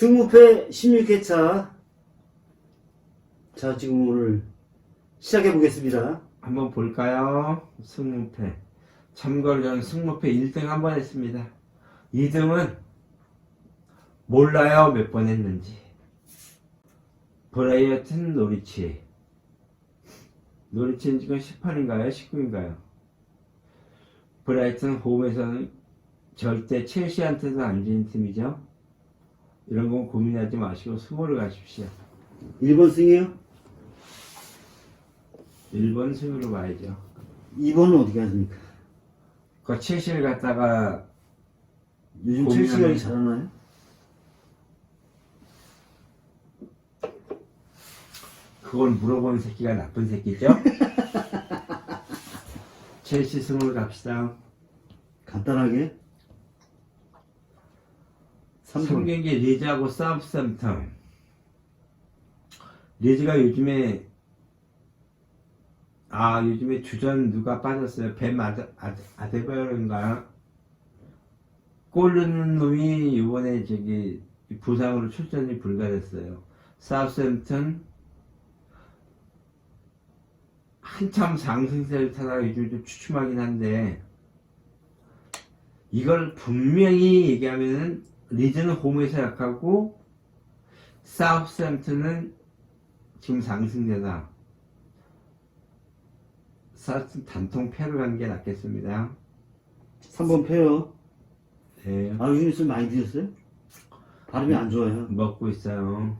승무패 16회차. 자, 지금 오늘 시작해 보겠습니다. 한번 볼까요? 승무패. 저는 승무패 1등 한 번 했습니다. 2등은 몰라요 몇 번 했는지. 브라이어튼 노리치. 노리치는 지금 18인가요? 19인가요? 브라이튼 홈에서는 절대 첼시한테도 안 지는 팀이죠. 이런 건 고민하지 마시고 승호를 가십시오. 1번 승이요? 1번 승으로 봐야죠. 2번은 어떻게 하십니까? 그 첼시를 갖다가 요즘 고민하는- 첼시가 잘하나요? 그걸 물어보는 새끼가 나쁜 새끼죠? 첼시 승으로 갑시다. 간단하게. 3번. 3경기 리즈하고 사우스햄턴. 리즈가 요즘에 아 요즘에 주전 누가 빠졌어요? 벤 아데, 아데, 아데바요인가? 골 넣는 놈이 이번에 저기 부상으로 출전이 불가됐어요. 사우스햄턴 한참 상승세를 타다가 요즘 좀 추춤하긴 한데 이걸 분명히 얘기하면은 리즈는 홈에서 약하고 사우스햄튼은 지금 상승세다. 사우스 단통 패로 가는 게 낫겠습니다. 3번 패요. 네, 아, 요즘 술 많이 드셨어요? 발음이 안 좋아요. 먹고 있어요.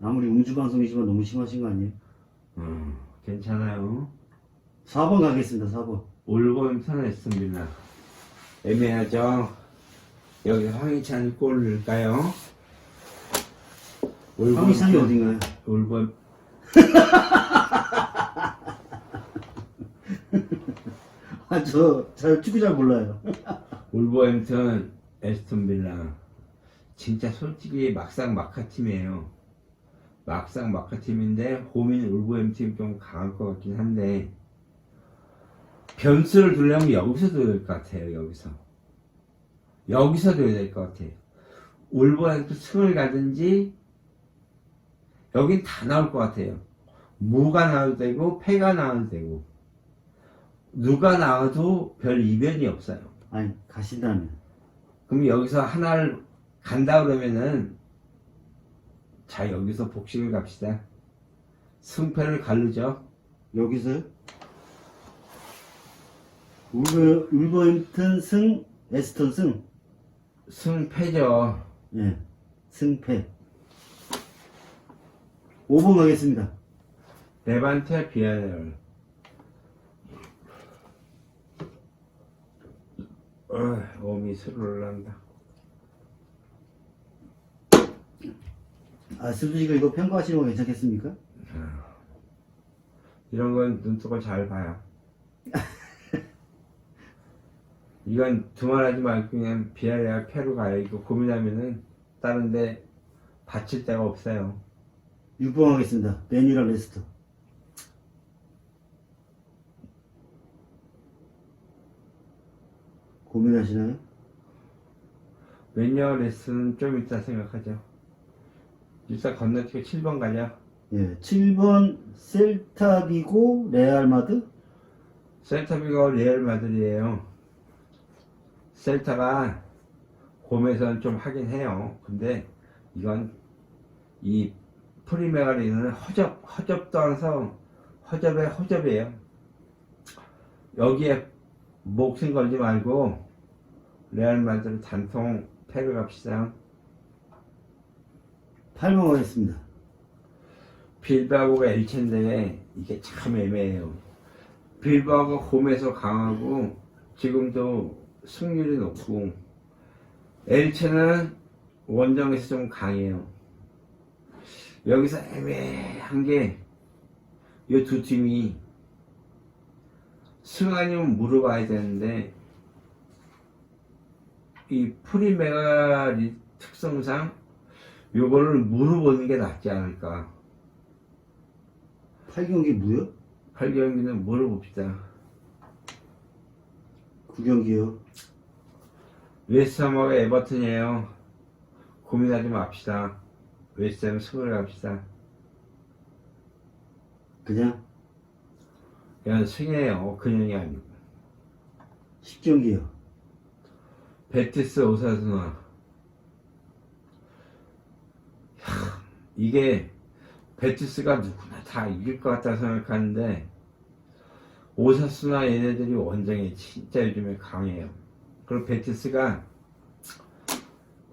아무리 음주방송이지만 너무 심하신 거 아니에요? 음, 괜찮아요. 4번 가겠습니다, 4번. 올버햄턴 했습니다. 애매하죠? 여기 황희찬이 골 넣을까요? 황희찬이 어딘가요? 올버 아, 저, 잘 축구 잘 몰라요. 올버햄턴 에스톤 빌라 진짜 솔직히 막상 막하 팀이에요. 막상 막하 팀인데 홈인 올버햄팀 좀 강할 것 같긴 한데 변수를 두려면 여기서 둬야 될 것 같아요. 여기서 여기서 둬야 될 것 같아요. 올버햄튼 승을 가든지 여긴 다 나올 것 같아요. 무가 나와도 되고 패가 나와도 되고 누가 나와도 별 이변이 없어요. 아니, 가신다면. 그럼 여기서 하나를 간다 그러면은 자 여기서 복식을 갑시다. 승패를 가르죠. 여기서요? 울버, 울버햄튼 승, 에스턴 승. 승패죠. 예. 승패. 5번 가겠습니다. 레반테 비아레얼. 어, 몸이 술 올란다. 아, 슬비가 이거 평가하시는 거 괜찮겠습니까? 이런 건 눈뜨고 잘 봐요. 이건 두말하지 말고 그냥 비아레알 패로 가요. 이거 고민하면은 다른데 받칠 데가 없어요. 6번 가겠습니다. 맨유랑 레스터. 고민하시나요? 왼여 레슨은 좀 이따 생각하죠. 일단 건너뛰고 7번 가자. 예. 7번 셀타비고 레알마드? 셀타비가 레알 마드리에요. 셀타가 홈에서는 좀 하긴 해요. 근데 이건 이 프리메가리는 허접, 허접도 않아서 허접에 허접이에요. 여기에 목숨 걸지 말고 레알 마드리 단통 패를 갑시다. 8번 가겠습니다. 빌바오가 엘체인데 이게 참 애매해요. 빌바오가 홈에서 강하고 지금도 승률이 높고 엘체는 원정에서 좀 강해요. 여기서 애매한 게 이 두 팀이 승 아니면 물어봐야 되는데 이 프리메가리 특성상 요거를 물어보는 게 낫지 않을까. 8경기 무요? 8경기는 물어봅시다. 9경기요. 웨스트햄하고 에버튼이에요. 고민하지 맙시다. 웨스트햄 승을 갑시다. 그냥 그냥 승이에요. 그냥이 아니고. 10경기요. 베티스 오사스나. 야, 이게 베티스가 누구나 다 이길 것 같다 생각하는데 오사스나 얘네들이 원정이 진짜 요즘에 강해요. 그리고 베티스가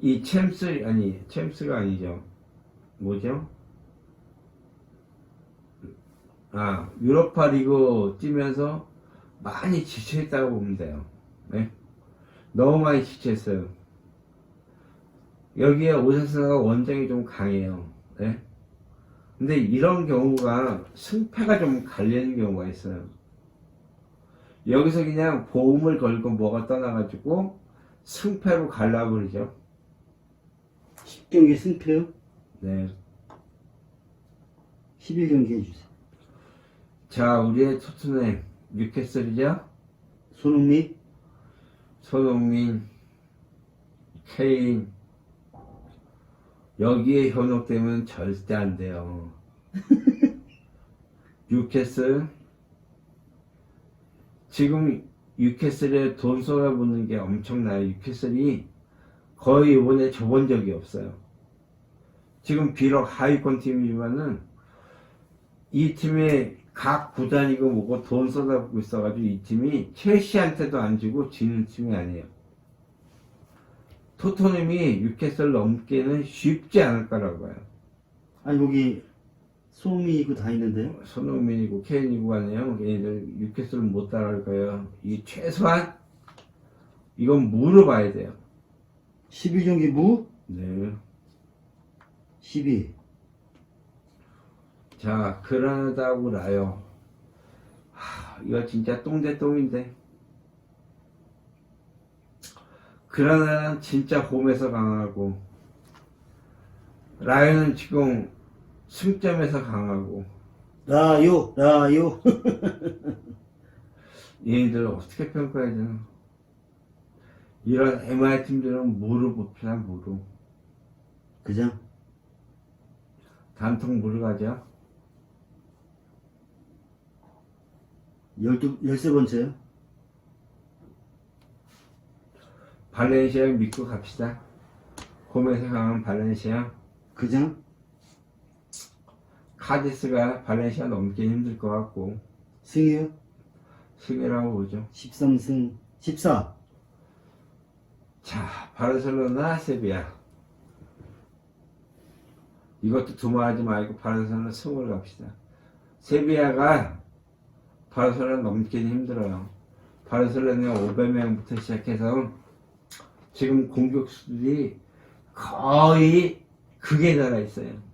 이 챔스 아니 챔스가 아니죠. 뭐죠? 아 유로파 리그 뛰면서 많이 지쳐있다고 보면 돼요. 네? 너무 많이 지쳤어요. 여기에 오사스나가 원정이 좀 강해요. 네? 근데 이런 경우가 승패가 좀 갈리는 경우가 있어요. 여기서 그냥 보험을 걸고 뭐가 떠나가지고 승패로 갈라버리죠. 10경기 승패요? 네. 11경기 해주세요. 자, 우리의 토트넘 뉴캐슬이죠? 손흥민, 손흥민, 케인 여기에 현혹되면 절대 안 돼요. 뉴캐슬 지금 뉴캐슬에 돈 쏟아붓는 게 엄청나요. 뉴캐슬이 거의 이번에 줘본 적이 없어요. 지금 비록 하위권 팀이지만은 이 팀의 각 구단이고 뭐고 돈 쏟아붓고 있어가지고 이 팀이 첼시한테도 안 지고 지는 팀이 아니에요. 토트넘이 뉴캐슬 넘기는 쉽지 않을 거라고 봐요. 아니 여기 손흥민 있고 다 있는데요. 손흥민이고 케인이고 하네요. 얘들 뉴캐슬 못 따라갈 거예요. 이 최소한 이건 물어봐야 돼요. 11경기 무, 네. 12. 자, 그라나다하고 나요. 하, 이거 진짜 똥대 똥인데. 그라나다는 진짜 홈에서 강하고, 라이언은 지금 승점에서 강하고, 라요, 라요. 얘네들 어떻게 평가해야 되나? 이런 MI 팀들은 무릎 봅시다, 무릎. 그냥 단통 무릎 가죠? 12, 13번째요. 발렌시아 믿고 갑시다. 홈에서 강한 발렌시아. 그냥 카디스가 발렌시아 넘기 힘들 것 같고, 승이요. 승이라고 보죠. 13승, 14. 자, 바르셀로나, 세비야. 이것도 두말하지 말고 바르셀로나 승을 갑시다. 세비야가 바르셀로나 넘기는 힘들어요. 바르셀로나 500명부터 시작해서 지금 공격수들이 거의 극에 달아 있어요.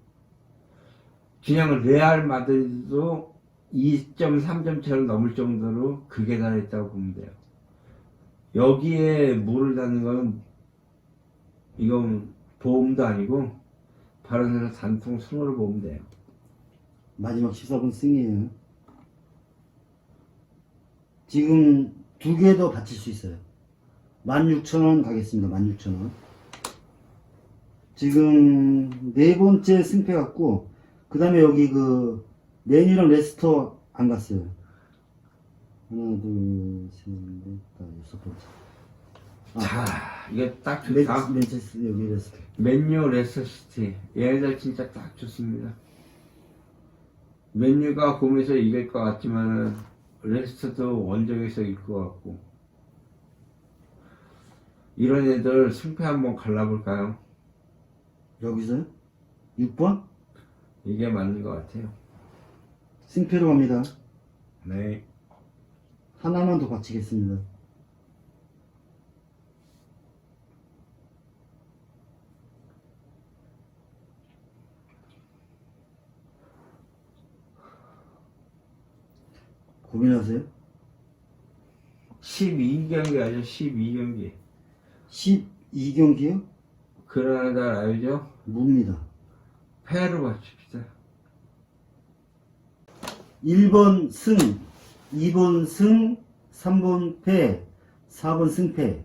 그냥 레알 마드리드도 2.3점 차를 넘을 정도로 극에 달아 있다고 보면 돼요. 여기에 물을 닿는 건 이건 보험도 아니고 바르셀로나 단통 승으로 보면 돼요. 마지막 14번 승이에요. 지금 두 개더 받칠 수 있어요. 16,000원 가겠습니다. 16,000원. 지금 네 번째 승패 같고, 그 다음에 여기 그, 맨이랑 레스터 안 갔어요. 하나, 둘, 셋, 넷, 다섯, 여섯 번째. 아, 자, 이게 딱 맨, 좋다. 맨체스, 여기 레스터. 맨유 레스터시티 얘네들 진짜 딱 좋습니다. 맨유가 홈에서 이길 것 같지만 레스터도 원정에서 이길 것 같고 이런 애들 승패 한번 갈라볼까요? 여기서요? 6번? 이게 맞는 것 같아요. 승패로 갑니다. 네. 하나만 더 바치겠습니다. 고민하세요? 12경기 아죠 12경기. 12경기요? 그라나다 알죠? 무입니다. 패로 맞춥시다. 1번 승, 2번 승, 3번 패, 4번 승패,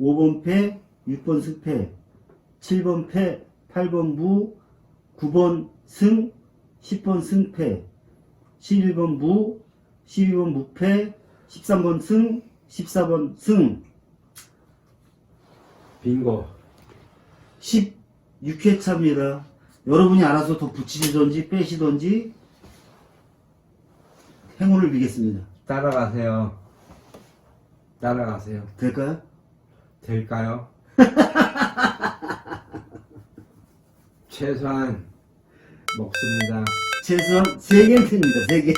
5번 패, 6번 승패, 7번 패, 8번 무, 9번 승, 10번 승패, 11번 무, 12번 무패, 13번 승, 14번 승, 빙고. 16회차입니다. 여러분이 알아서 더 붙이시던지 빼시던지 행운을 비겠습니다. 따라가세요. 따라가세요. 될까요? 될까요? 최소한 먹습니다. 최소한 3개는 됩니다. 3개.